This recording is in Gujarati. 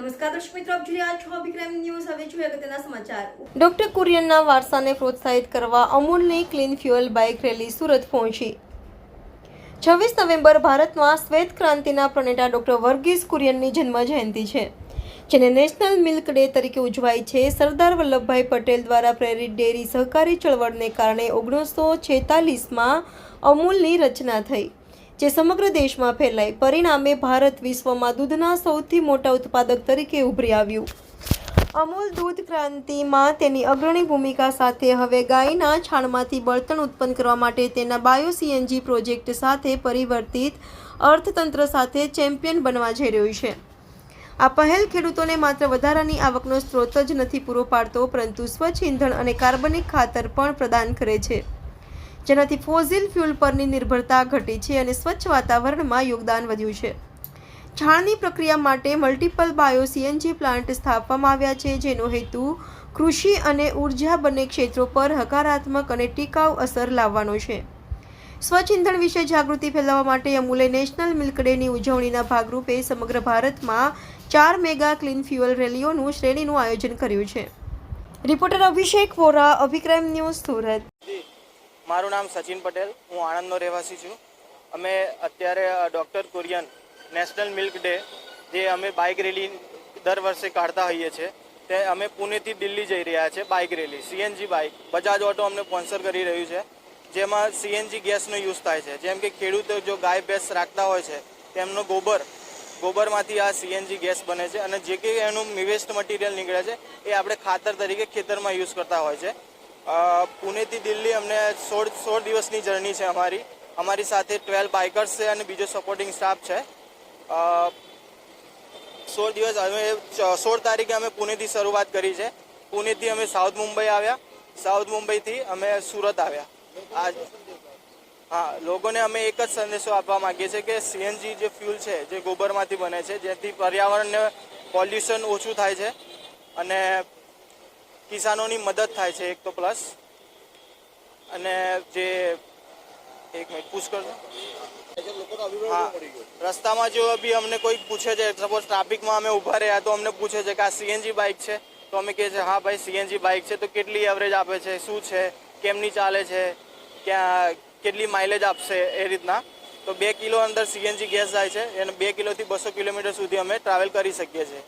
નમસ્કાર વારસાને પ્રોત્સાહિત કરવા અમૂલની clean fuel bike rally Surat પહોંચી. છવ્વીસ નવેમ્બર ભારતમાં શ્વેત ક્રાંતિના પ્રણેતા ડોક્ટર વર્ગીસ કુરિયનની જન્મ જયંતિ છે, જેને નેશનલ મિલ્ક ડે તરીકે ઉજવાય છે. સરદાર વલ્લભભાઈ પટેલ દ્વારા પ્રેરિત ડેરી સહકારી ચળવળને કારણે ઓગણીસો છેતાલીસમાં અમૂલની રચના થઈ. જે સમગ્ર દેશમાં ફેલાઈ પરિણામે ભારત વિશ્વમાં દૂધના સૌથી મોટા ઉત્પાદક તરીકે ઉભરી આવ્યું. અમૂલ દૂધ ક્રાંતિમાં તેની અગ્રણી ભૂમિકા સાથે હવે ગાયના છાણમાંથી બળતણ ઉત્પન્ન કરવા માટે તેના બાયો સીએનજી પ્રોજેક્ટ સાથે પરિવર્તિત અર્થતંત્ર સાથે ચેમ્પિયન બનવા જઈ રહ્યું છે. આ પહેલ ખેડૂતોને માત્ર વધારાની આવકનો સ્ત્રોત જ નથી પૂરો પાડતો, પરંતુ સ્વચ્છ ઇંધણ અને કાર્બનિક ખાતર પણ પ્રદાન કરે છે. જેનાથી ફોઝિલ ફ્યુલ પરની નિર્ભરતા ઘટી છે અને સ્વચ્છ વાતાવરણમાં યોગદાન વધ્યું છે. છાણની પ્રક્રિયા માટે મલ્ટિપલ બાયો સીએનજી પ્લાન્ટ સ્થાપવામાં આવ્યા છે, જેનો હેતુ કૃષિ અને ઊર્જા બંને ક્ષેત્રો પર હકારાત્મક અને ટીકાઉ અસર લાવવાનો છે. સ્વચ્છ ઇંધણ વિશે જાગૃતિ ફેલાવવા માટે અમૂલે નેશનલ મિલ્ક ડેની ઉજવણીના ભાગરૂપે સમગ્ર ભારતમાં ચાર મેગા ક્લીન ફ્યુઅલ રેલીઓનું શ્રેણીનું આયોજન કર્યું છે. Reporter Abhishek Vora, Abhikram news Surat. મારું નામ સચિન પટેલ, હું આણંદનો રહેવાસી છું. અમે અત્યારે doctor Kurien national milk day, જે અમે બાઇક રેલી દર વર્ષે કાઢતા હોઈએ છીએ તે અમે પુણેથી દિલ્હી જઈ રહ્યા છે, bike rally, CNG bike. Bajaj auto અમને સ્પોન્સર કરી રહ્યું છે, જેમાં સીએનજી ગેસનો યુઝ થાય છે. જેમ કે ખેડૂતો જો ગાય ભેંસ રાખતા હોય છે, તેમનો ગોબર, ગોબરમાંથી આ સીએનજી ગેસ બને છે અને જે કંઈ એનું વેસ્ટ મટીરિયલ નીકળે છે, એ આપણે ખાતર તરીકે ખેતરમાં યુઝ કરતા હોય છે. પુણેથી દિલ્હી અમને સોળ સોળ દિવસની જર્ની છે અમારી. અમારી સાથે ટ્વેલ્વ બાઇકર્સ છે અને બીજો સપોર્ટિંગ સ્ટાફ છે. સોળ દિવસ અમે સોળ તારીખે અમે પુણેથી શરૂઆત કરી છે. પુણેથી અમે સાઉથ મુંબઈ આવ્યા. સાઉથ મુંબઈથી અમે સુરત આવ્યા. આજ, હા, લોકોને અમે એક જ સંદેશો આપવા માંગીએ છીએ કે સીએનજી જે ફ્યુલ છે, જે ગોબરમાંથી બને છે, જેથી પર્યાવરણને પોલ્યુશન ઓછું થાય છે. અને કિસાનોની મદદ થાય છે એક તો પ્લસ અને જે એક મિનિટ પૂછ કરજો હા, રસ્તામાં જો બી અમને કોઈ પૂછે છે સપોઝ ટ્રાફિકમાં અમે ઊભા રહ્યા તો અમને પૂછે છે કે આ સીએનજી બાઇક છે? તો અમે કહીએ છીએ હા ભાઈ સીએનજી બાઇક છે. તો કેટલી એવરેજ આપે છે? શું છે? કેમની ચાલે છે? ક્યાં, કેટલી માઇલેજ આપશે? એ રીતના. તો બે કિલો અંદર સીએનજી ગેસ જાય છે અને બે કિલોથી બસો કિલોમીટર સુધી અમે ટ્રાવેલ કરી શકીએ છીએ.